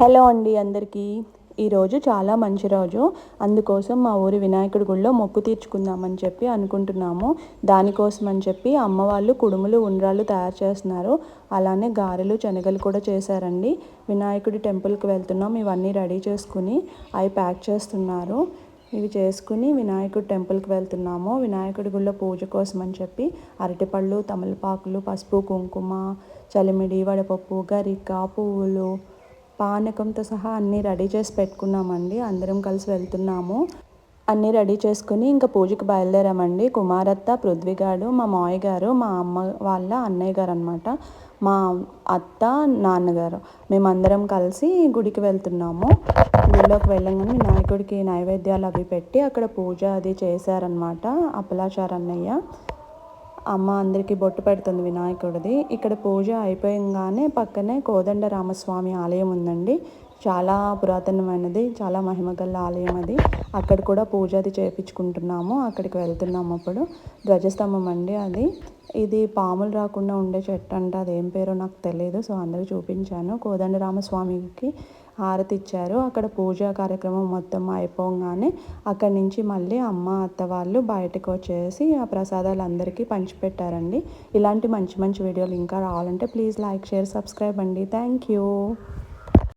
Hello అండి అందరికీ. ఈరోజు చాలా మంచి రోజు. అందుకోసం మా ఊరి వినాయకుడి గుడిలో మొక్కు తీర్చుకుందామని చెప్పి అనుకుంటున్నాము. దానికోసం అని చెప్పి అమ్మవాళ్ళు కుడుములు ఉండ్రాలు తయారు చేస్తున్నారు. అలానే గారెలు శనగలు కూడా చేశారండి. వినాయకుడి టెంపుల్కి వెళ్తున్నాం. ఇవన్నీ రెడీ చేసుకుని అవి ప్యాక్ చేస్తున్నారు. ఇవి చేసుకుని వినాయకుడి టెంపుల్కి వెళ్తున్నాము. వినాయకుడి గుళ్ళో పూజ కోసం అని చెప్పి అరటిపళ్ళు తమలపాకులు పసుపు కుంకుమ చలిమిడి వడపప్పు గరిక పువ్వులు పానకంతో సహా అన్నీ రెడీ చేసి పెట్టుకున్నామండి. అందరం కలిసి వెళ్తున్నాము. అన్నీ రెడీ చేసుకుని ఇంకా పూజకి బయలుదేరామండి. కుమారత్త పృథ్వీగాడు మా మావయ్య గారు మా అమ్మ వాళ్ళ అన్నయ్య గారు అనమాట మా అత్త నాన్నగారు. మేమందరం కలిసి గుడికి వెళ్తున్నాము. గుడిలోకి వెళ్ళంగానే వినాయకుడికి నైవేద్యాలు అవి పెట్టి అక్కడ పూజ అది చేశారనమాట అప్పలాచార అన్నయ్య అమ్మ అందరికీ బొట్టు పెడుతుంది వినాయకుడిది. ఇక్కడ పూజ అయిపోయంగానే పక్కనే కోదండ రామస్వామి ఆలయం ఉందండి. చాలా పురాతనమైనది చాలా మహిమగల ఆలయం అది. అక్కడ కూడా పూజ అది చేయించుకుంటున్నాము అక్కడికి వెళ్తున్నాము అప్పుడు. ధ్వజస్తంభం అండి అది. ఇది పాములు రాకుండా ఉండే చెట్టు అంట అదేం పేరో నాకు తెలియదు సో అందరికి చూపించాను. కోదండరామస్వామికి హారతి ఇచ్చారు. అక్కడ పూజా కార్యక్రమం మొత్తం అయిపోగానే అక్కడి నుంచి మళ్ళీ అమ్మ అత్త వాళ్ళు బయటకు వచ్చేసి ఆ ప్రసాదాలు అందరికీ పంచిపెట్టారండి. ఇలాంటి మంచి మంచి వీడియోలు ఇంకా రావాలంటే ప్లీజ్ లైక్ షేర్ సబ్స్క్రైబ్ అండి. Thank you.